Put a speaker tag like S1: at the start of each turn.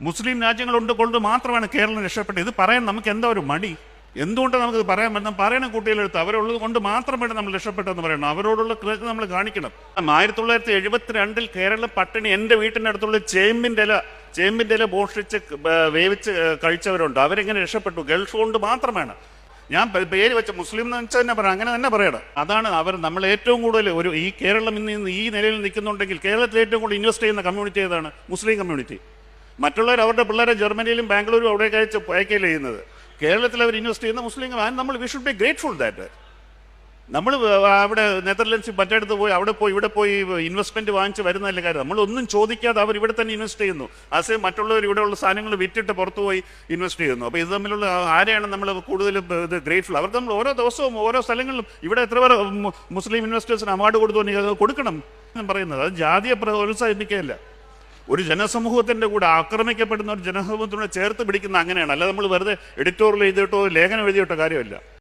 S1: മുസ്ലിം രാജ്യങ്ങളുണ്ട് കൊണ്ട് മാത്രമാണ് കേരളം രക്ഷപ്പെട്ടത്. ഇത് പറയാൻ നമുക്ക് എന്താ ഒരു മടി? എന്തുകൊണ്ട് നമുക്ക് ഇത് പറയാൻ പറ്റുന്ന പറയണം കുട്ടികളെടുത്ത് അവരുള്ളത് കൊണ്ട് മാത്രമാണ് നമ്മൾ രക്ഷപ്പെട്ടതെന്ന് പറയണം. അവരോടുള്ള കൃത്യം നമ്മൾ കാണിക്കണം. ആയിരത്തി തൊള്ളായിരത്തി എഴുപത്തിരണ്ടിൽ കേരള പട്ടിണി എന്റെ വീട്ടിന്റെ അടുത്തുള്ള ചേമ്പിന്റെ ഇല ചേമ്പിന്റെ ഇല മോഷ്ടിച്ച് ഏ, വേവിച്ച് കഴിച്ചവരുണ്ട്. അവരെങ്ങനെ രക്ഷപ്പെട്ടു? ഗൾഫ് കൊണ്ട് മാത്രമാണ്. ഞാൻ പേര് വെച്ച മുസ്ലിം എന്ന് വെച്ചാൽ തന്നെ പറയാം. അങ്ങനെ തന്നെ പറയണം. അതാണ് അവർ നമ്മൾ ഏറ്റവും കൂടുതൽ ഒരു ഈ കേരളം ഇന്ന് ഈ നിലയിൽ നിൽക്കുന്നുണ്ടെങ്കിൽ കേരളത്തിൽ ഏറ്റവും കൂടുതൽ ഇൻവെസ്റ്റ് ചെയ്യുന്ന കമ്മ്യൂണിറ്റി ഏതാണ്? മുസ്ലിം കമ്മ്യൂണിറ്റി മറ്റുള്ളവർ അവരുടെ പിള്ളേരെ ജർമ്മനിയിലും ബാംഗ്ലൂരും അവിടെയൊക്കെ അയച്ച് അയക്കുകയല്ലേ ചെയ്യുന്നത്. കേരളത്തിൽ അവർ ഇൻവെസ്റ്റ് ചെയ്യുന്ന മുസ്ലിങ്ങൾ ആൻഡ് നമ്മൾ we should be grateful that നമ്മൾ അവിടെ നെതർലൻഡ്സിൽ മറ്റടുത്ത് പോയി അവിടെ പോയി ഇവിടെ പോയി ഇൻവെസ്റ്റ്മെന്റ് വാങ്ങിച്ച് വരുന്നതല്ല കാര്യം. നമ്മളൊന്നും ചോദിക്കാതെ അവർ ഇവിടെ തന്നെ ഇൻവെസ്റ്റ് ചെയ്യുന്നു. അസേ മറ്റുള്ളവർ ഇവിടെയുള്ള സാധനങ്ങൾ വിറ്റിട്ട് പുറത്തു പോയി ഇൻവെസ്റ്റ് ചെയ്യുന്നു. അപ്പോൾ ഇത് തമ്മിലുള്ള ആരെയാണ് നമ്മൾ കൂടുതൽ ഇത് ഗ്രേറ്റ്ഫുൾ അവർക്ക് നമ്മൾ ഓരോ ദിവസവും ഓരോ സ്ഥലങ്ങളിലും ഇവിടെ എത്ര പേർ മുസ്ലിം ഇൻവെസ്റ്റേഴ്സിന് അവാർഡ് കൊടുത്തു കൊടുക്കണം എന്ന് പറയുന്നത്. അത് ജാതിയെ പ്രോത്സാഹിപ്പിക്കുകയല്ല ഒരു ജനസമൂഹത്തിന്റെ കൂടെ ആക്രമിക്കപ്പെടുന്ന ഒരു ജനസമൂഹത്തിനോട് ചേർത്ത് പിടിക്കുന്ന അങ്ങനെയാണ്. അല്ലാതെ നമ്മൾ വെറുതെ എഡിറ്റോറിയൽ എഴുതിയിട്ടോ ലേഖനം എഴുതിയിട്ടോ കാര്യമില്ല.